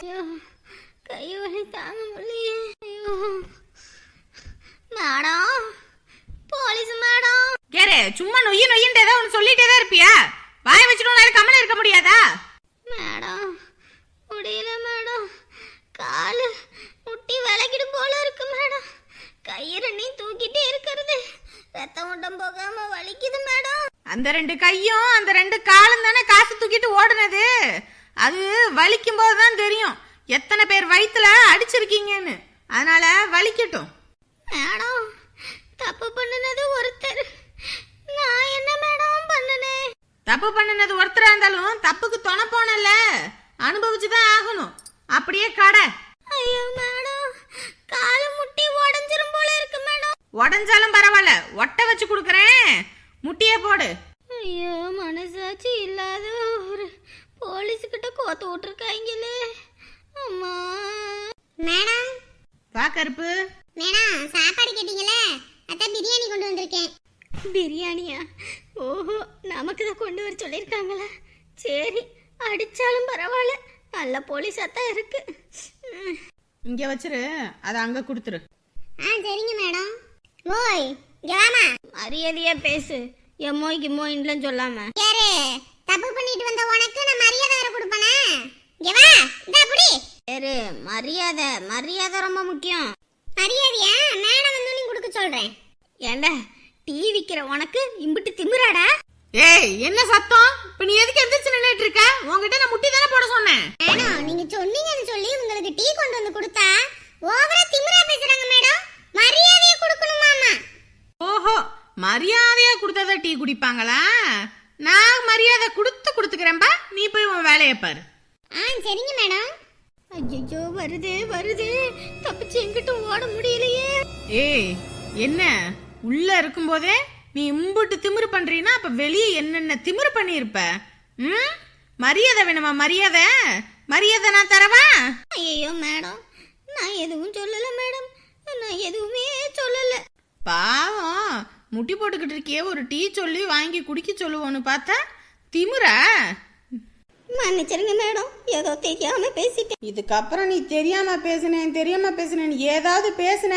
ஐயோ கை வலி தாங்க முடியலையே ஐயோ மேடம் போலீஸ் மேடம் கேரு சும்மா நொய்யு நொய்யுன்னு ஏதோ ஒன்று சொல்லிட்டே தான் இருப்பியா வாய வச்சுட்டு உன்னால கம்மல இருக்க முடியாதா மேடம் முடியல மேடம் காலு முட்டி விளக்கிடும் போல இருக்கு மேடம் கை ரெண்டையும் தூக்கிட்டே இருக்கிறது ரத்தம் ஓட்டம் போகாம வலிக்குது மேடம் அந்த ரெண்டு கையும் அந்த ரெண்டு காலும் தானே காசு தூக்கிட்டு ஓடுனது அது வலிக்கும் போது தான் தெரியும். எத்தனை பேர் வயித்துல அடிச்சிருக்கீங்கன்னு. அதனால வலிக்கட்டும். மேடம் தப்பு பண்ணுனது ஒருத்தர். நான் என்ன மேடம் பண்ணுனேன் தப்பு பண்ணினது ஒருத்தரா இருந்தாலும் தப்புக்கு துணை போனல அனுபவிச்சுதான் ஆகணும். அப்படியே கடை. ஐயோ மேடம் காலு முட்டி உடஞ்சிரும் போல இருக்கு மேடம். உடஞ்சாலும் பரவாயில்ல. ஒட்ட வச்சு கொடுக்குறேன். முட்டியே போடு. ஐயோ மனசாட்சி இல்லாத போலீஸ்கிட்ட கோத்து விட்டுருக்காங்களே அம்மா. மேடம் வா கருப்பு. மேடம் சாப்பாடு கேட்டீங்களே அதான் பிரியாணி கொண்டு வந்திருக்கேன். பிரியாணியா? ஓஹோ நமக்கு தான் கொண்டு வர சொல்லியிருக்காங்களா. சரி அடிச்சாலும் பரவாயில்ல. நல்ல போலீஸாக தான் இருக்கு. இங்க வச்சிரு. அதை அங்க கொடுத்துரு. ஆ சரிங்க மேடம். ஓய் ஜவாமா மரியாதையா பேசு. எம்மோய் கிம்மோயின்லாம் சொல்லாம. யாரு? தப்பு பண்ணிட்டு வந்த உனக்கு நான் மரியாதை வேற கொடுப்பேனா. இங்க வா இந்த அப்படி சரி மரியாதை மரியாதை ரொம்ப முக்கியம். மரியாதையா? மேடம் வந்து கொடுக்க சொல்றேன். ஏண்டா டீ விற்கிற உனக்கு இம்பிட்டு திமிராடா? ஏய் என்ன சத்தம்? இப்ப நீ எதுக்கு எந்திரிச்சு நின்னுட்டு இருக்க? உன்கிட்ட நான் முட்டி தானே போட சொன்னேன். மேடம் நீங்க சொன்னீங்கன்னு சொல்லி உங்களுக்கு டீ கொண்டு வந்து கொடுத்தா ஓவரா திமிரா பேசுறாங்க மேடம். மரியாதையை கொடுக்கணுமாமா ஓஹோ மரியாதையா கொடுத்தாத டீ குடிப்பாங்களா? நான் மரியாதை கொடுத்து கொடுத்துக்கிறேன்பா. நீ போய் உன் வேலையை பாரு. ஆ சரிங்க மேடம். ஐயோ வருதே வருதே. தப்பிச்சு எங்கிட்டும் ஓட முடியலையே. ஏய் என்ன? உள்ள இருக்கும்போதே நீ இம்புட்டு திமிரு பண்றீன்னா அப்ப வெளியே என்னென்ன திமிரு பண்ணியிருப்ப? ம்? மரியாதை வேணுமா மரியாதை? மரியாதை நான் தரவா? ஐயோ மேடம். நான் எதுவும் சொல்லல மேடம். நான் எதுவுமே சொல்லல. பாவம். முட்டி போட்டுக்கிட்டு இருக்கியே ஒரு டீ சொல்லி வாங்கி குடிக்க சொல்லுவோன்னு பார்த்தா திமிரா மன்னிச்சிருங்க மேடம் ஏதோ தெரியாம பேசிட்டேன். இதுக்கப்புறம் நீ தெரியாம பேசுனேன் தெரியாம பேசுனேன் ஏதாவது பேசுன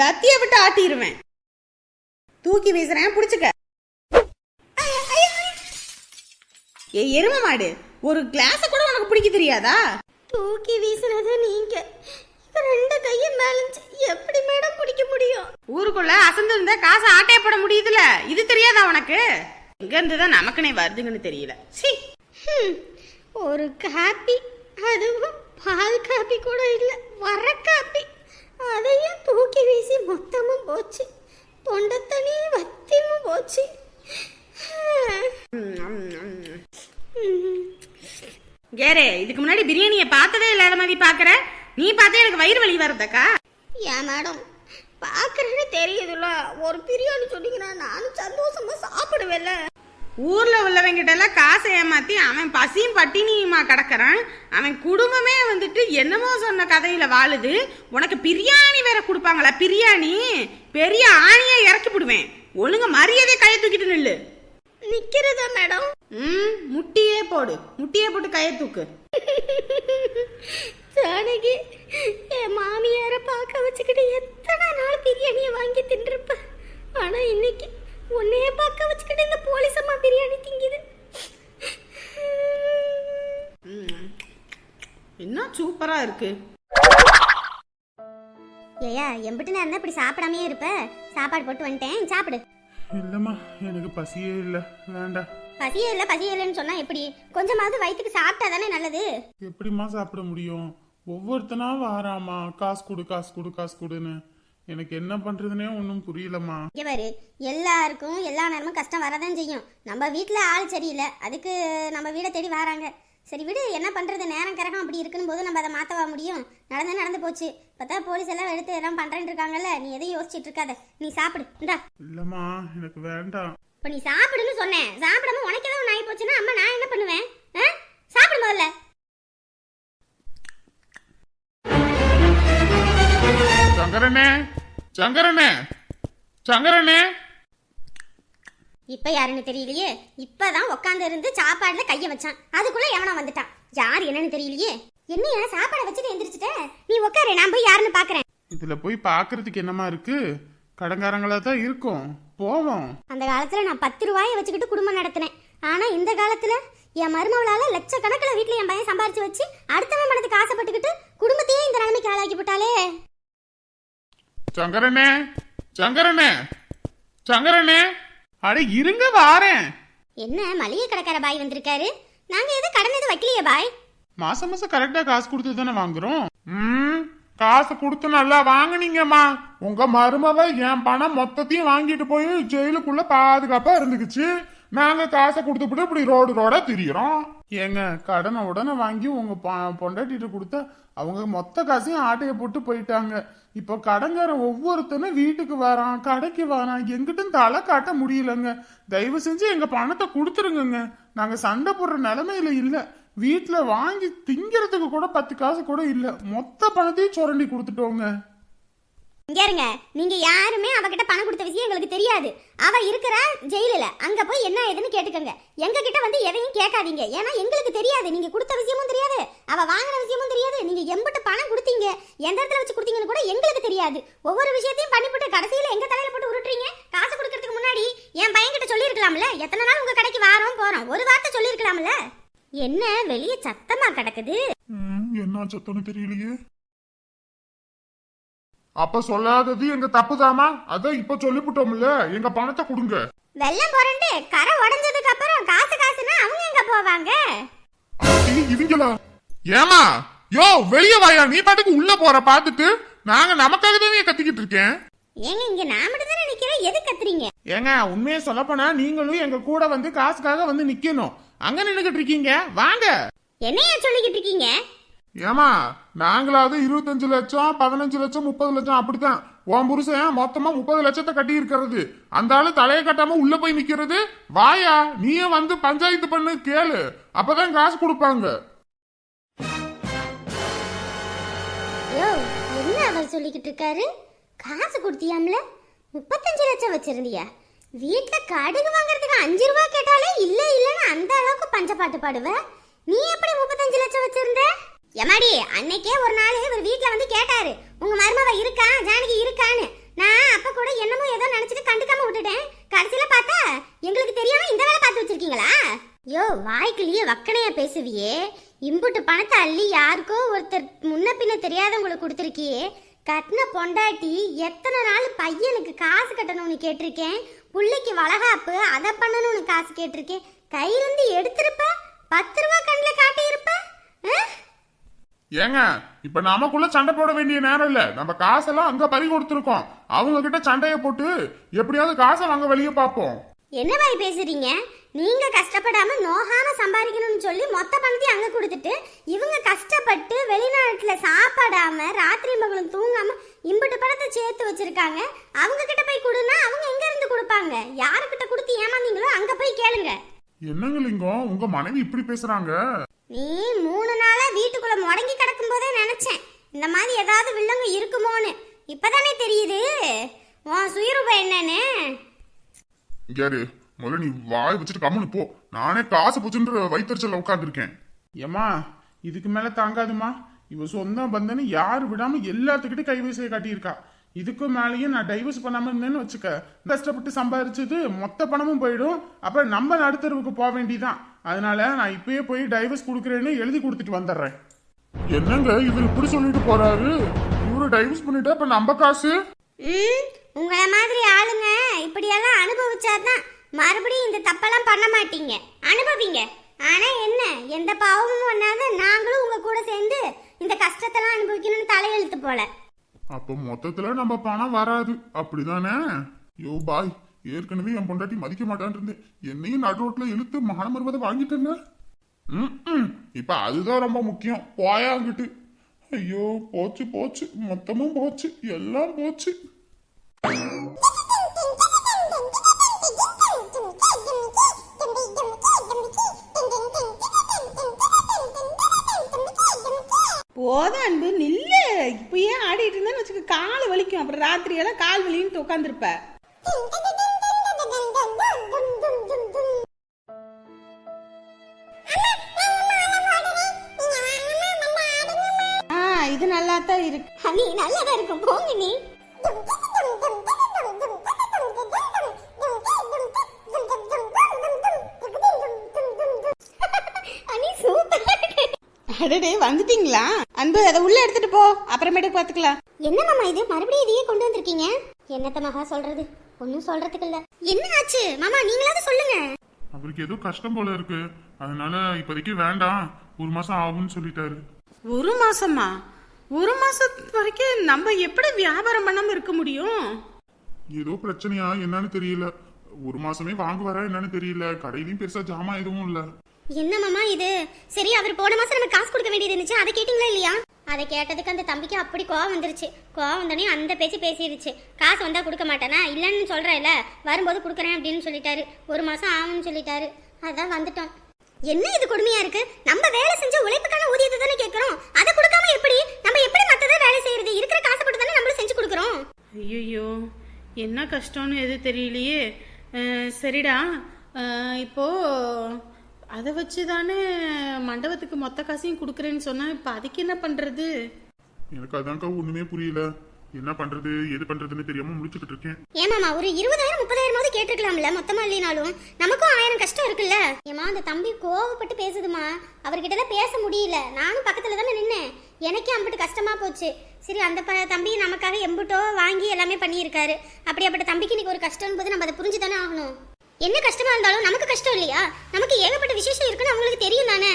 லத்திய விட்டு ஆட்டிடுவேன் தூக்கி வீசுறேன் புடிச்சுக்க. ஏ எரும மாடு ஒரு கிளாஸ கூட உனக்கு பிடிக்க தெரியாதா? தூக்கி வீசுனது நீங்க. ரெண்டு கையும் பேலன்ஸ் எப்படி மேடம் பிடிக்க முடியும்? ஊருக்குள்ள அசந்து இருந்தா காசு ஆட்டைய போட முடியுதுல. இது தெரியாதா உனக்கு? எங்க இருந்துதான் நமக்குனே வருதுங்கன்னு தெரியல. சி. ஒரு காப்பி அதுவும் பால் காப்பி கூட இல்லை வர காப்பி. அதையும் தூக்கி வீசி மொத்தமும் போச்சு. தொண்டை தண்ணி வத்தியும் போச்சு. கேரே இதுக்கு முன்னாடி பிரியாணியை பார்த்ததே இல்லாத மாதிரி பாக்குற நீ பார்த்தா எனக்கு வயிறு வலி வருதாக்கா ஏன் மேடம் பார்க்குறேன்னு தெரியுதுல்ல. ஒரு பிரியாணி சொன்னீங்கன்னா நானும் சந்தோஷமா சாப்பிடுவேன்ல. ஊர்ல உள்ளவங்கிட்ட எல்லாம் காசை ஏமாத்தி அவன் பசியும் பட்டினியுமா கிடக்குறான்? அவன் குடும்பமே வந்துட்டு என்னமோ சொன்ன கதையில வாழுது. உனக்கு பிரியாணி வேற கொடுப்பாங்களா? பிரியாணி? பெரிய ஆணியை இறக்கி விடுவேன். ஒழுங்க மரியாதை கையை தூக்கிட்டு நில்லு. நிக்கிறதா மேடம் ம் முட்டியே போடு. முட்டியே போட்டு கையை தூக்கு. ஜானகி என் மாமியார பார்க்க வச்சுக்கிட்டு எத்தனை நாள் பிரியாணியை வாங்கி தின்றுப்ப ஆனா இன்னைக்கு உன்னைய பார்க்க வச்சுக்கிட்டு இந்த போலீஸ் அம்மா பிரியாணி திங்குது. என்ன சூப்பரா இருக்கு? ஏயா எம்பிட்டு தான் இப்படி சாப்பிடாமே இருப்ப? சாப்பாடு போட்டு வந்துட்டேன். சாப்பிடு. இல்லம்மா எனக்கு பசியே இல்லை. வேண்டாம் பசியே இல்லை பசியே இல்லைன்னு சொன்னா எப்படி? கொஞ்சமாவது வயிற்றுக்கு சாப்பிட்டா தானே நல்லது? எப்படிம்மா சாப்பிட முடியும்? ஒவ்வொருத்தனா வாராமா? காசு கொடு காசு கொடு காசு கொடுன்னு. எனக்கு என்ன பண்றதுனே ஒன்றும் புரியலம்மா. இங்கே பாரு எல்லாருக்கும் எல்லா நேரமும் கஷ்டம் வரதான் செய்யும். நம்ம வீட்டில் ஆள் சரியில்லை. அதுக்கு நம்ம வீடை தேடி வராங்க. சரி விடு என்ன பண்ணுறது நேரம் கரகம் அப்படி இருக்குன்னு போது நம்ம அதை மாற்றவா முடியும்? நடந்து நடந்து போச்சு. பார்த்தா போலீஸ் எல்லாம் எடுத்து எல்லாம் பண்ணுறேன்னு இருக்காங்கல்ல. நீ எதையும் யோசிச்சுட்டு இருக்காத. நீ சாப்பிடு. இந்தா. இல்லம்மா எனக்கு வேண்டாம். இப்போ நீ சாப்பிடுன்னு சொன்னேன். சாப்பிடாம உனக்கு ஏதாவது ஒன்று ஆகி போச்சுன்னா அம்மா நான் என்ன பண்ணுவேன்? சாப்பிடு முதல்ல. சங்கரனே சங்கரனே சங்கரனே. இப்ப யாருன்னு தெரியலையே? இப்பதான் உட்காந்து இருந்து சாப்பாடுல கைய வச்சான். அதுக்குள்ள எவனோ வந்துட்டான். யார் என்னன்னு தெரியலையே? என்னையா சாப்பாடை வச்சுட்டு எந்திரிச்சிட்ட? நீ உட்காரு நான் போய் யாருன்னு பாக்குறேன். இதுல போய் பாக்குறதுக்கு என்னமா இருக்கு? கடங்காரங்களா தான் இருக்கும். போவோம். அந்த காலத்துல நான் பத்து ரூபாயை வச்சுக்கிட்டு குடும்பம் நடத்தினேன். ஆனா இந்த காலத்துல என் மருமவளால லட்சக்கணக்கில் வீட்டுல என் பையன் சம்பாரிச்சு வச்சு அடுத்தவன் மனதுக்கு ஆசைப்பட்டுக்கிட்டு குடும்பத்தையே இந்த நிலைமைக்கு ஆளாக்கி போட்டாலே சங்கரனே சங்கரனே சங்கரனே. அட இருங்க வாரேன். என்ன மளிகை கடைக்கார பாய் வந்திருக்காரு? நாங்க எதுவும் கடன் எதுவும் வைக்கலையே பாய். மாசம் மாசம் கரெக்டா காசு கொடுத்து தானே வாங்குறோம்? ம் காசு கொடுத்து நல்லா வாங்குனீங்கம்மா. உங்க மருமவ என் பணம் மொத்தத்தையும் வாங்கிட்டு போய் ஜெயிலுக்குள்ள பாதுகாப்பா இருந்துக்குச்சு. நாங்க காசை கொடுத்துட்டு இப்படி ரோடு ரோடா திரியிறோம். ஏங்க கடனை உடனே வாங்கி உங்க பொண்டாட்டிட்ட கொடுத்தா அவங்க மொத்த காசையும் ஆட்டைய போட்டு போயிட்டாங்க. இப்போ கடங்காரன் ஒவ்வொருத்தனும் வீட்டுக்கு வரான் கடைக்கு வரான். எங்கிட்டும் தலை காட்ட முடியலங்க. தயவு செஞ்சு எங்க பணத்தை கொடுத்துருங்கங்க. நாங்க சண்டை போடுற நிலைமையில இல்ல. வீட்டில் வாங்கி திங்கிறதுக்கு கூட பத்து காசு கூட இல்ல. மொத்த பணத்தையும் சுரண்டி கொடுத்துட்டோங்க. இங்க நீங்க யாருமே அவகிட்ட பணம் கொடுத்த விஷயம் எங்களுக்கு தெரியாது. அவ இருக்கிற ஜெயிலில். அங்க போய் என்ன ஏதுன்னு கேட்டுக்கோங்க. எங்க கிட்ட வந்து எதையும் கேட்காதீங்க. ஏன்னா எங்களுக்கு தெரியாது. நீங்க கொடுத்த விஷயமும் தெரியாது. அவ வாங்கின விஷயமும் தெரியாது நீங்க எம்பிட்டு பணம் கொடுத்தீங்க எந்த இடத்துல வச்சு கொடுத்தீங்கன்னு தெரியாது. ஒவ்வொரு விஷயத்தையும் பண்ணிவிட்டு கடைசியில எங்க தலையில போட்டு உருட்டுறீங்க? காசு கொடுக்கறதுக்கு முன்னாடி என் பையன் கிட்ட சொல்லியிருக்கலாம்ல? எத்தனை நாள் உங்க கடைக்கு வாரோம் போறோம்? ஒரு வார்த்தை சொல்லியிருக்கலாம்ல? என்ன? வெளியே சத்தமா கிடக்குது. என்ன சத்தம்னு தெரியலையே. அப்ப சொல்லாதது எங்க தப்புதாமா? அதான் இப்ப சொல்லிவிட்டோம்ல எங்க பணத்தை கொடுங்க. வெள்ளம் புரண்டு கரை உடைஞ்சதுக்கு அப்புறம் காசு காசுனா அவங்க எங்க போவாங்க? இவங்களா? ஏமா யோ வெளிய வாயா. நீ பாட்டுக்கு உள்ள போற பாத்துட்டு. நாங்க நமக்காக தானே கத்திக்கிட்டு இருக்கேன். ஏங்க இங்க நான் மட்டும் தானே நிக்கிறேன். எது கத்துறீங்க? ஏங்க உண்மையை சொல்ல போனா நீங்களும் எங்க கூட வந்து காசுக்காக வந்து நிக்கணும். அங்க நின்னுகிட்டு இருக்கீங்க. வாங்க. என்னையா சொல்லிக்கிட்டு இருக்கீங்க? ஏமா நாங்களாவது இருபத்தஞ்சு லட்சம் பதினஞ்சு லட்சம் முப்பது லட்சம் அப்படித்தான். உன் புருஷன் மொத்தமா முப்பது லட்சத்தை கட்டி இருக்கிறது. அந்த ஆளு தலையை கட்டாம உள்ள போய் நிக்கிறது? வாயா நீயே வந்து பஞ்சாயத்து பண்ணு கேளு. அப்பதான் காசு கொடுப்பாங்க. அவர் சொல்லிக்கிட்டு இருக்காரு காசு கொடுத்தியாம்ல? முப்பத்தஞ்சு லட்சம் வச்சிருந்தியா. வீட்டில் கடுகு வாங்குறதுக்கு அஞ்சு ரூபா கேட்டாலே இல்லை இல்லைன்னு அந்த அளவுக்கு பஞ்சப்பாட்டு பாடுவ. நீ எப்படி முப்பத்தஞ்சு லட்சம் வச்சிருந்த? எமாடி அன்னைக்கே ஒரு நாள் இவர் வீட்டில் வந்து கேட்டாரு. உங்க மருமவ இருக்கா? ஜானகி இருக்கான்னு. நான் அப்ப கூட என்னமோ ஏதோ நினைச்சிட்டு கண்டுக்காம விட்டுட்டேன். கடைசியில பார்த்தா எங்களுக்கு தெரியாம இந்த வேலை பார்த்து வச்சிருக்கீங்களா? யோ வாய்க்குள்ளேயே வக்கனையா பேசுவியே. இம்புட்டு பணத்தை அள்ளி யாருக்கோ ஒருத்தர் முன்ன பின்ன தெரியாதவங்களுக்கு கொடுத்துருக்கியே. கட்டின பொண்டாட்டி எத்தனை நாள் பையனுக்கு காசு கட்டணும்னு கேட்டிருக்கேன்? புள்ளைக்கு வளகாப்பு அதை பண்ணணும்னு காசு கேட்டிருக்கேன். கையிலிருந்து எடுத்திருப்ப? பத்து ரூபா கண்ணில் காட்டியிருப்ப? ஏங்க இப்ப நமக்குள்ள சண்டை போட வேண்டிய நேரம் இல்ல. நம்ம காசெல்லாம் அங்க பறி கொடுத்துருக்கோம். அவங்க கிட்ட சண்டைய போட்டு எப்படியாவது காசை வாங்க வெளியே பார்ப்போம். என்ன பாய் பேசுறீங்க? நீங்க கஷ்டப்படாம நோகாம சம்பாதிக்கணும்னு சொல்லி மொத்த பணத்தையும் அங்க கொடுத்துட்டு இவங்க கஷ்டப்பட்டு வெளிநாட்டுல சாப்பிடாம ராத்திரி மகளும் தூங்காம இம்புட்டு பணத்தை சேர்த்து வச்சிருக்காங்க. அவங்க கிட்ட போய் கொடுனா அவங்க எங்க இருந்து கொடுப்பாங்க? யாருக்கிட்ட கொடுத்து ஏமாந்தீங்களோ அங்க போய் கேளுங்க. என்னங்க லிங்கம்? உங்க மனைவி இப்படி பேசுறாங்க? நீ மூணு நாளா வீட்டுக்குள்ள முடங்கி கிடக்கும் போதே நினைச்சேன். இந்த மாதிரி ஏதாவது வில்லங்க இருக்குமோன்னு. இப்பதானே தெரியுது. உன் சுயரூபம் என்னன்னு? முதல்ல நீ வாய் வச்சுட்டு கம்முன்னு போ. நானே காசு போச்சுன்ற வைத்தறிச்சல உட்காந்துருக்கேன் ஏமா இதுக்கு மேல தாங்காதுமா இவ சொந்தம் பந்தன்னு யாரு விடாம எல்லாத்துக்கிட்டும் கைவரிசையை காட்டியிருக்கா. இதுக்கும் மேலேயும் நான் டைவர்ஸ் பண்ணாம இருந்தேன்னு வச்சுக்க கஷ்டப்பட்டு சம்பாரிச்சது மொத்த பணமும் போயிடும். அப்புறம் நம்ம நடுத்தருவுக்கு போக வேண்டியதான் அதனால நான் இப்பயே போய் டைவர்ஸ் கொடுக்குறேன்னு எழுதி கொடுத்துட்டு வந்துடுறேன். என்னங்க இவர் இப்படி சொல்லிட்டு போறாரு? இவரு டைவர்ஸ் பண்ணிட்டா இப்ப நம்ம காசு? ம் உங்களை மாதிரி ஆளுங்க இப்படியெல்லாம் அனுபவிச்சாதான் மறுபடியும் இந்த தப்பெல்லாம் பண்ண மாட்டீங்க. அனுபவிங்க. ஆனா என்ன? எந்த பாவமும் பண்ணாத நாங்களும் உங்க கூட சேர்ந்து இந்த கஷ்டத்தெல்லாம் அனுபவிக்கணும்னு தலையெழுத்து போல. அப்போ மொத்தத்துல நம்ம பணம் வராது. அப்படிதானே? யோ பாய். ஏற்கனவே என் பொண்டாட்டி மதிக்க மாட்டான் இருந்தேன். என்னையும் நடு இழுத்து மனமருவதை வாங்கிட்டேங்க ம் இப்ப அதுதான் ரொம்ப முக்கியம். போயாங்கிட்டு ஐயோ போச்சு போச்சு. மொத்தமும் போச்சு. எல்லாம் போச்சு. கால் வலின்னு உட்காந்துருப்ப இருக்கு. அண்ணி நல்லாதான் இருக்கும் போங்க நீ. அடடே வந்துட்டீங்களா? அன்பு அதை உள்ள எடுத்துட்டு போ. அப்புறமேட்டுக்கு பாத்துக்கலாம். என்ன மாமா இது? மறுபடியும் இதையே கொண்டு வந்திருக்கீங்க? என்னத்த மகா சொல்றது? ஒன்னும் சொல்றதுக்கு இல்ல. என்ன ஆச்சு? மாமா நீங்களாவது சொல்லுங்க. அவருக்கு ஏதோ கஷ்டம் போல இருக்கு. அதனால இப்போதைக்கு வேண்டாம். ஒரு மாசம் ஆகும்னு சொல்லிட்டாரு. ஒரு மாசமா? ஒரு மாசம் வரைக்கும் நம்ம எப்படி வியாபாரம் பண்ணாம இருக்க முடியும்? ஏதோ பிரச்சனையா? என்னன்னு தெரியல. ஒரு மாசமே வாங்குவாரா என்னன்னு தெரியல. கடையிலயும் பெருசா ஜாமான் எதுவும் இல்ல. என்ன மாமா இது? சரி அவர் போன மாசம் நம்ம காசு கொடுக்க வேண்டியது இருந்துச்சு? அதை கேட்டீங்களா இல்லையா? அதை கேட்டதுக்கு அந்த தம்பிக்கு அப்படி கோவம் வந்துருச்சு. கோவம் வந்தோடனே அந்த பேச்சு பேசிடுச்சு காசு வந்தால் கொடுக்க மாட்டேனா? இல்லைன்னு சொல்கிறேன்ல வரும்போது கொடுக்குறேன் அப்படின்னு சொல்லிட்டாரு. ஒரு மாதம் ஆகும்னு சொல்லிட்டாரு. அதான் வந்துட்டோம். என்ன இது கொடுமையா இருக்கு? நம்ம வேலை செஞ்ச உழைப்புக்கான ஊதியத்தை தானே கேட்கறோம். அதை கொடுக்காம எப்படி? நம்ம எப்படி மத்தத வேலை செய்யறது? இருக்கிற காசு போட்டு தானே நம்மளும் செஞ்சு கொடுக்குறோம். ஐயோ என்ன கஷ்டம்னு எது தெரியலையே. சரிடா. இப்போது இப்போ அதை வச்சு தானே மண்டபத்துக்கு மொத்த காசையும் கொடுக்குறேன்னு சொன்னா இப்போ அதுக்கு என்ன பண்றது? எனக்கு அதான்க்கா ஒண்ணுமே புரியல. என்ன பண்றது எது பண்றதுன்னு தெரியாம முடிச்சுக்கிட்டு இருக்கேன். ஏமாமா ஒரு இருபதாயிரம் முப்பதாயிரமாவது கேட்டிருக்கலாம்ல மொத்தமா இல்லைனாலும்? நமக்கும் ஆயிரம் கஷ்டம் இருக்குல்ல? ஏமா அந்த தம்பி கோவப்பட்டு பேசுதுமா? அவர்கிட்ட தான் பேச முடியல. நானும் பக்கத்துல தானே நின்னேன். எனக்கே அம்பிட்டு கஷ்டமா போச்சு. சரி அந்த ப தம்பி நமக்காக எம்புட்டோ வாங்கி எல்லாமே பண்ணியிருக்காரு. அப்படியாப்பட்ட தம்பிக்கு இன்னைக்கு ஒரு கஷ்டம் போது நம்ம அதை புரிஞ்சு தானே ஆகணும்? என்ன கஷ்டமா இருந்தாலும் நமக்கு கஷ்டம் இல்லையா? நமக்கு ஏகப்பட்ட விசேஷம் இருக்குன்னு அவங்களுக்கு தெரியும் தானே?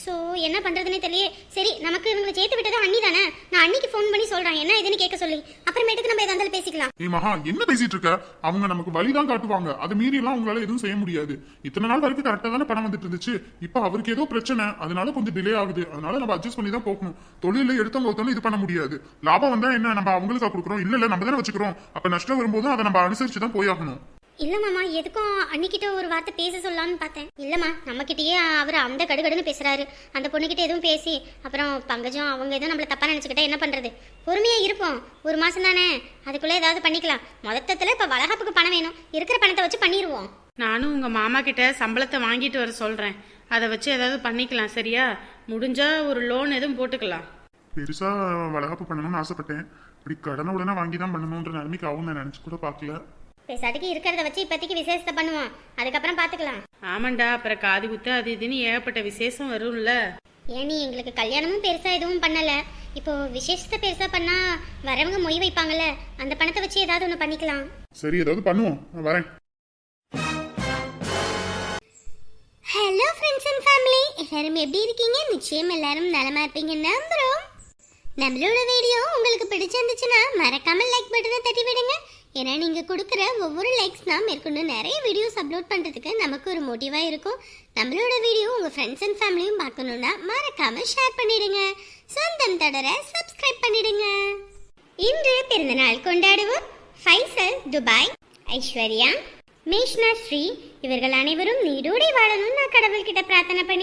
ஸோ என்ன பண்றதுன்னே தெரியல சரி நமக்கு இவங்களை சேர்த்து விட்டது அண்ணி தானே? நான் அன்னிக்கு ஃபோன் பண்ணி சொல்றேன். என்ன இதுன்னு கேட்க சொல்லி. அப்புறமேட்டுக்கு நம்ம எதா இருந்தாலும் பேசிக்கலாம். ஏய் மகா என்ன பேசிட்டு இருக்க? அவங்க நமக்கு வழிதான் காட்டுவாங்க. அதை மீறி எல்லாம் உங்களால எதுவும் செய்ய முடியாது. இத்தனை நாள் வரைக்கும் கரெக்டா தானே பணம் வந்துட்டு இருந்துச்சு. இப்ப அவருக்கு ஏதோ பிரச்சனை. அதனால கொஞ்சம் டிலே ஆகுது. அதனால நம்ம அட்ஜஸ்ட் பண்ணி தான் போகணும். தொழில எடுத்தவங்க ஒருத்தவங்க இது பண்ண முடியாது. லாபம் வந்தா என்ன? நம்ம அவங்களுக்கு கொடுக்குறோம். இல்ல இல்ல நம்ம தானே வச்சுக்கிறோம். அப்ப நஷ்டம் வரும்போது அதை நம்ம அனுசரிச்சு தான் போயாகணும். இல்ல மாமா எதுக்கும் அன்னிக்கிட்ட ஒரு வார்த்தை பேச சொல்லலாம்னு பார்த்தேன். இல்லம்மா நம்ம கிட்டயே அவர் அந்த கடுகடுன்னு பேசுறாரு. அந்த பொண்ணுகிட்ட எதுவும் பேசி அப்புறம் பங்கஜம் அவங்க எதுவும் நம்மள தப்பா நினைச்சுக்கிட்டா என்ன பண்றது? பொறுமையா இருப்போம். ஒரு மாசம் தானே அதுக்குள்ள ஏதாவது பண்ணிக்கலாம். மொத்தத்துல இப்ப வளகாப்புக்கு பணம் வேணும். இருக்கிற பணத்தை வச்சு பண்ணிடுவோம் நானும் உங்க மாமா கிட்ட சம்பளத்தை வாங்கிட்டு வர சொல்றேன். அதை வச்சு ஏதாவது பண்ணிக்கலாம் சரியா? முடிஞ்சா ஒரு லோன் எதுவும் போட்டுக்கலாம். பெருசா வளகாப்பு பண்ணணும்னு ஆசைப்பட்டேன். இப்படி கடனை உடனே வாங்கி தான் பண்ணணுன்ற நிலைமைக்கு ஆகும் நான் நினைச்சு கூட பார்க்கல. பேசாட்டுக்கு இருக்கிறத வச்சு இப்போதைக்கு விசேஷத்தை பண்ணுவோம். அதுக்கப்புறம் பார்த்துக்கலாம். ஆமாண்டா அப்புறம் காது குத்து அது இதுன்னு ஏகப்பட்ட விசேஷம் வரும்ல. ஏனி எங்களுக்கு கல்யாணமும் பெருசா எதுவும் பண்ணல? இப்போ விசேஷத்தை பெருசா பண்ணா வரவங்க மொய் வைப்பாங்கல்ல அந்த பணத்தை வச்சு ஏதாவது ஒன்று பண்ணிக்கலாம். சரி ஏதாவது பண்ணுவோம். நான் வரேன். ஹலோ ஃப்ரெண்ட்ஸ் அண்ட் ஃபேமிலி எல்லாரும் எப்படி இருக்கீங்க? நிச்சயம் எல்லாரும் நலமா இருப்பீங்க. நம்புறோம். நம்மளோட வீடியோ உங்களுக்கு பிடிச்சிருந்துச்சுன்னா மறக்காம லைக் பட்டனை தட்டி விடுங்க. ஏன்னா நீங்கள் கொடுக்குற ஒவ்வொரு லைக்ஸ் தான் மேற்கொண்டு நிறைய வீடியோஸ் அப்லோட் பண்ணுறதுக்கு நமக்கு ஒரு மோட்டிவாக இருக்கும். நம்மளோட வீடியோ உங்கள் ஃப்ரெண்ட்ஸ் அண்ட் ஃபேமிலியும் பார்க்கணுன்னா மறக்காமல் ஷேர் பண்ணிடுங்க. சொந்தம் தொடர சப்ஸ்கிரைப் பண்ணிடுங்க. இன்று பிறந்தநாள் கொண்டாடுவோம். ஃபைசல் துபாய் ஐஸ்வர்யா மேஷ்னா ஸ்ரீ. இவர்கள் அனைவரும் நீடோடி வாழணும்னு நான் கடவுள்கிட்ட பிரார்த்தனை பண்ணி